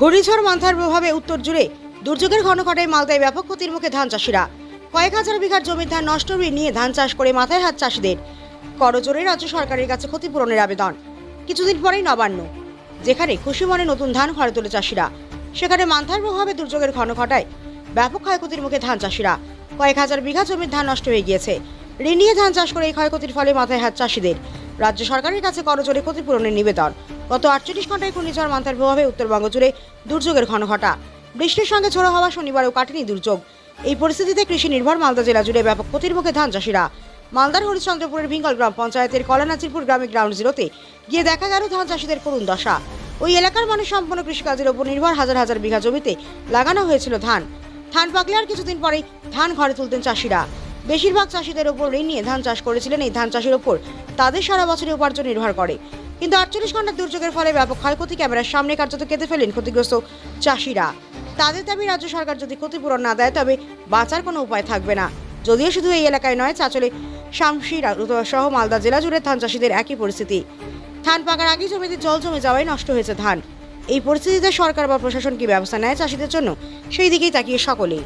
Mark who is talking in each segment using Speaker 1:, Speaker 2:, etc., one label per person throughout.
Speaker 1: ঘূর্ণিঝড় মান্থার প্রভাবে উত্তর জুড়ে দুর্যোগের ঘনঘটায় মালদায় ব্যাপক ক্ষতির মুখে ধান চাষিরা। কয়েক হাজার বিঘার জমির ধান নষ্ট নিয়ে ধান চাষ করে মাথায় হাত চাষিদের। করজোরে রাজ্য সরকারের কাছে ক্ষতিপূরণের আবেদন। কিছুদিন পরেই নবান্ন, যেখানে খুশি মনে নতুন ধান ঘরে তোলে চাষিরা। সেখানে মান্থার প্রভাবে দুর্যোগের ঘনঘটায় ব্যাপক ক্ষয়ক্ষতির মুখে ধান চাষিরা। কয়েক হাজার বিঘা জমির ধান নষ্ট হয়ে গিয়েছে। ঋণ নিয়ে ধান চাষ করে এই ক্ষয়ক্ষতির ফলে মাথায় হাত চাষিদের। রাজ্য সরকারের কাছে করজোরে ক্ষতিপূরণের নিবেদন। গত আটচল্লিশ ঘন্টায় ঘূর্ণিঝড় মান্থার প্রভাবে উত্তরবঙ্গ জুড়ে দুর্যোগের ঘন ঘটা বৃষ্টির সঙ্গে ঝোড়ো হওয়া শনিবারও কাটেনি দুর্যোগ। এই পরিস্থিতিতে কৃষি নির্ভর মালদা জেলা জুড়ে ব্যাপক ক্ষতির মুখে ধান চাষিরা। মালদার হরিশ্চন্দ্রপুরের ভিঙ্গল গ্রাম পঞ্চায়েতের কলানাচিরপুর গ্রামে গ্রাউন্ড জিরোতে গিয়ে দেখা গেল ধান চাষিদের করুণ দশা। ওই এলাকার মানুষ সম্পূর্ণ কৃষিকাজের উপর নির্ভর হাজার হাজার বিঘা জমিতে লাগানো হয়েছিল ধান। ধান পাকলে আর কিছুদিন পরেই ধান ঘরে তুলতেন চাষিরা। বেশিরভাগ চাষিদের ওপর ঋণ নিয়ে ধান চাষ করেছিলেন। এই ধান চাষের ওপর তাদের সারা বছরের উপার্জন নির্ভর করে। কিন্তু আটচল্লিশ ঘণ্টার দুর্যোগের ফলে ব্যাপক ক্ষয়ক্ষতি ক্যামেরার সামনে কার্যত কেঁদে ফেলেন ক্ষতিগ্রস্ত চাষিরা। তাদের দাবি, রাজ্য সরকার যদি ক্ষতিপূরণ না দেয়, তবে বাঁচার কোনো উপায় থাকবে না। যদিও শুধু এই এলাকায় নয়, চাচলে শামশিরা সহ মালদা জেলা জুড়ে ধান চাষিদের একই পরিস্থিতি। ধান পাকার আগেই জমিতে জল জমে যাওয়ায় নষ্ট হয়েছে ধান। এই পরিস্থিতিতে সরকার বা প্রশাসন কি ব্যবস্থা নেয় চাষিদের জন্য? সেই দিকেই তাকিয়ে সকলেই।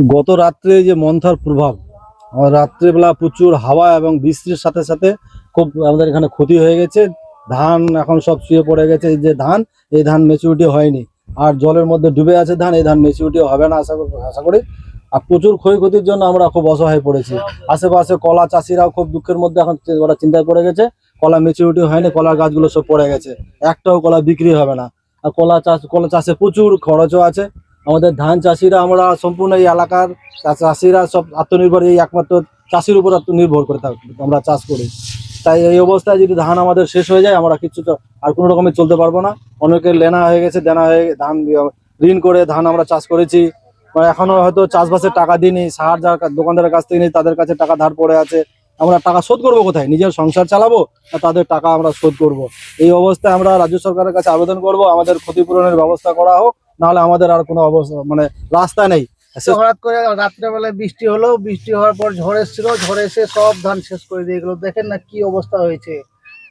Speaker 2: গত রাত্রে যে মন্থার প্রভাব রাত্রেবেলা প্রচুর হাওয়া এবং বৃষ্টির সাথে সাথে খুব আমাদের এখানে ক্ষতি হয়ে গেছে। ধান এখন সব শুয়ে পড়ে গেছে। যে ধান, এই ধান মেচুরিটি হয়নি। আর জলের মধ্যে ডুবে আছে ধান, এই ধান মেচুরিটি হবে না আশা করি- আশা করি। আর প্রচুর ক্ষয়ক্ষতির জন্য আমরা খুব অসহায় পড়েছি। আশেপাশে কলা চাষিরাও খুব দুঃখের মধ্যে এখন ওরা চিন্তায় পড়ে গেছে। কলা মেচুরিটি হয়নি, কলার গাছগুলো সব পড়ে গেছে। একটাও কলা বিক্রি হবে না। আর কলা চাষ কলা চাষে প্রচুর খরচও আছে। আমাদের ধান চাষিরা আমরা সম্পূর্ণ এই এলাকার চাষিরা সব আত্মনির্ভর, এই একমাত্র চাষির উপর আত্মনির্ভর করে থাকি আমরা চাষ করি। তাই এই অবস্থায় যদি ধান আমাদের শেষ হয়ে যায়, আমরা কিছু আর কোনো রকমে চলতে পারব না। অনেকের লেনা হয়ে গেছে, দেনা হয়ে ধান ঋণ করে ধান আমরা চাষ করেছি। এখনও হয়তো চাষবাসের টাকা দিইনি, সার যার দোকানদারের কাছ থেকে নিই, তাদের কাছে টাকা ধার পড়ে আছে। আমরা টাকা শোধ করব কোথায়? নিজের সংসার চালাবো না তাদের টাকা আমরা শোধ করব? এই অবস্থায় আমরা রাজ্য সরকারের কাছে আবেদন করব, আমাদের ক্ষতিপূরণের ব্যবস্থা করা হোক, নাহলে আমাদের আর কোনো অবস্থা মানে রাস্তা নেই।
Speaker 3: হঠাৎ করে রাত্রেবেলায় বৃষ্টি বৃষ্টি হওয়ার পর ঝড় এসে সব ধান শেষ করে দিয়ে গেলো। দেখেন না কি অবস্থা হয়েছে।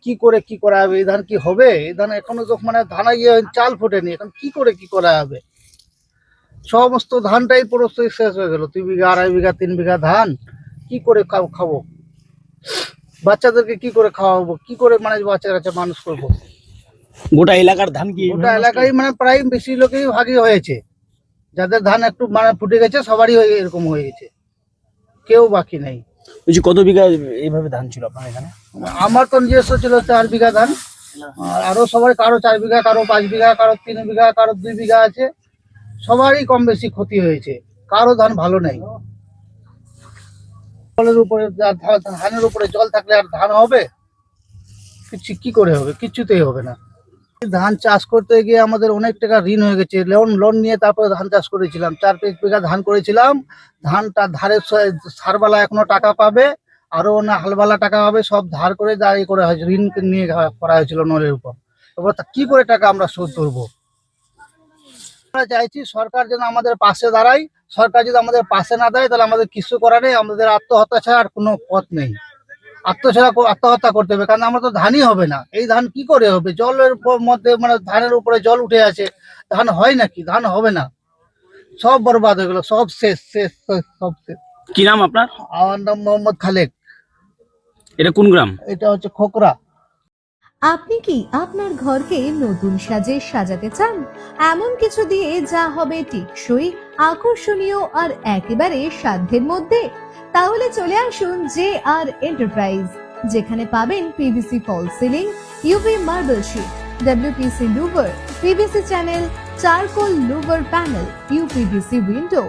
Speaker 3: কি করে কি করা হবে? এই ধান কি হবে? এই এখনও তো মানে গিয়ে চাল ফোটেনি, এখন কি করে কি করা হবে? সমস্ত ধানটাই পুরো শেষ হয়ে গেল। দুই বিঘা, আড়াই বিঘা, তিন বিঘা ধান, কি করে খাব? বাচ্চাদেরকে কি করে খাওয়াবো? কি করে মানে বাচ্চা কাচ্চা মানুষ করব?
Speaker 4: গোটা এলাকার ধান কি
Speaker 3: গোটা এলাকায় মানে প্রায় বেশি লোকই ভাগই হয়েছে। যাদের ধান একটু মানে ফুটে গেছে সবারই হয়ে এরকম হয়ে গেছে। কেউ বাকি নেই।
Speaker 4: বলছি কত বিঘা এইভাবে ধান ছিল আপনার এখানে?
Speaker 3: আমার তো নিজস্ব ছিল চার বিঘা ধান। আর আরও সবাই কারও চার বিঘা কারও পাঁচ বিঘা কারও তিন বিঘা কারও দুই বিঘা আছে। সবারই কম বেশি ক্ষতি হয়েছে। কারও ধান ভালো নেই। জলের উপরে ধানের উপরে জল থাকলে আর ধান হবে? কিছু কি করে হবে? কিছুতেই হবে না। ধান চাষ করতে গিয়ে আমাদের অনেক টাকা ঋণ হয়ে গেছে। লোন লোন নিয়ে তারপরে ধান চাষ করেছিলাম। চার পাঁচ বিঘা ধান করেছিলাম। ধানটা ধারের স- সারবালা এখনও টাকা পাবে। আরও না হালবালা টাকা হবে, সব ধার করে দাঁড়িয়ে করা হয়েছে, ঋণ নিয়ে করা হয়েছিল নলের উপর। এবার কি করে টাকা আমরা শোধ করব? আমরা চাইছি সরকার যেন আমাদের পাশে দাঁড়ায়। সরকার যদি আমাদের পাশে না দেয় তাহলে আমাদের কিছু করার নেই আমাদের আত্মহত্যা ছাড়া আর কোনো পথ নেই। আত্মছাড়া আত্মহত্যা করতে হবে কারণ আমরা তো ধানই হবে না। এই ধান কি করে হবে? জলের মধ্যে মানে ধানের উপরে জল উঠে আছে ধান হয় নাকি? ধান হবে না। সব বরবাদ হয়ে গেল সব শেষ শেষ শেষ, সব শেষ।
Speaker 4: কি নাম আপনার?
Speaker 3: আমার নাম মোহাম্মদ খালেক।
Speaker 4: এটা কোন গ্রাম?
Speaker 3: এটা হচ্ছে খোকরা।
Speaker 5: আপনি কি আপনার ঘরকে নতুন সাজে সাজাতে চান? এমন কিছু দিয়ে যা হবে টেকসই। আকর্ষণীয় আর একেবারে সাধ্যের মধ্যে। তাহলে চলে আসুন জে আর এন্টারপ্রাইজ যেখানে পাবেন PVC false ceiling UV marble sheet WPC louver PVC channel charcoal louver panel UPVC window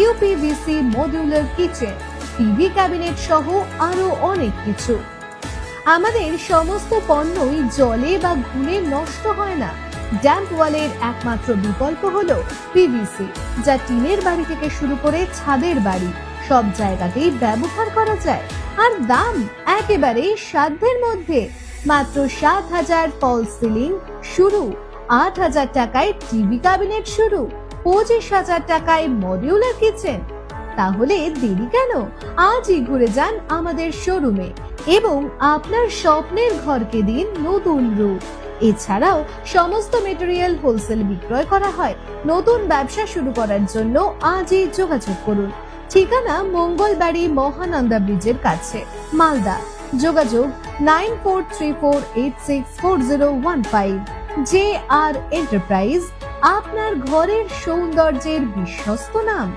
Speaker 5: UPVC modular kitchen TV cabinet সহ আরও অনেক কিছু। আমাদের সমস্ত পণ্যই জলে বা ঘুনে নষ্ট হয় না। ড্যাম্প ওয়ালের একমাত্র বিকল্প হলো পিভিসি যা টিনের বাড়ি থেকে শুরু করে ছাদের বাড়ি, সব জায়গাতেই ব্যবহার করা যায়। আর দাম একেবারে সাধ্যের মধ্যে। মাত্র সাত হাজার ফল সিলিং শুরু, আট হাজার টাকায় টিভি ক্যাবিনেট শুরু, পঁচিশ হাজার টাকায় মডিউলার কিচেন। তাহলে দেরি কেন? আজই ঘুরে যান আমাদের শোরুমে এবং আপনার স্বপ্নের ঘরকে দিন নতুন রূপ। এছাড়াও সমস্ত মেটেরিয়াল হোলসেল বিক্রয় করা হয়। নতুন ব্যবসা শুরু করার জন্য আজই যোগাযোগ করুন। ঠিকানা মঙ্গলবাড়ি মহানন্দা ব্রিজের কাছে। মালদা। যোগাযোগ nine four three four eight six four zero one five. J R enterprise, আপনার ঘরের সৌন্দর্যের বিশ্বস্ত নাম।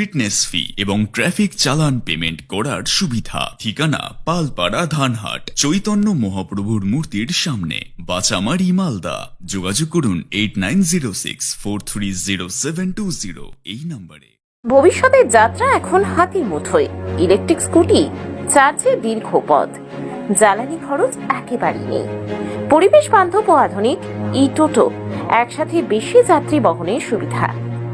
Speaker 6: ফিটনেস ফি এবং ট্রাফিক চালান পেমেন্ট করার সুবিধা। ঠিকানা, পালপাড়া, ধানহাট। চৈতন্য মহাপ্রভুর মূর্তির সামনে। বাচামারি, মালদা। যোগাযোগ করুন eight nine zero six four three zero seven two zero এই নম্বরে।
Speaker 7: ভবিষ্যতের যাত্রা এখন হাতির মুঠোয়। ইলেকট্রিক স্কুটি চার্জে দীর্ঘ পথ। জ্বালানি খরচ একেবারেই নেই। পরিবেশ বান্ধব ও আধুনিক ই টোটো একসাথে বেশি যাত্রী বহনের সুবিধা।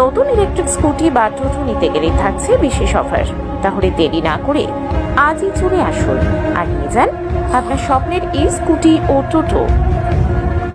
Speaker 7: নতুন ইলেকট্রিক স্কুটি বা টোটো নিতে গেলে থাকছে বিশেষ অফার তাহলে দেরি না করে আজই চলে আসুন। আর নিয়ে যান আপনার স্বপ্নের এই স্কুটি ও টোটো।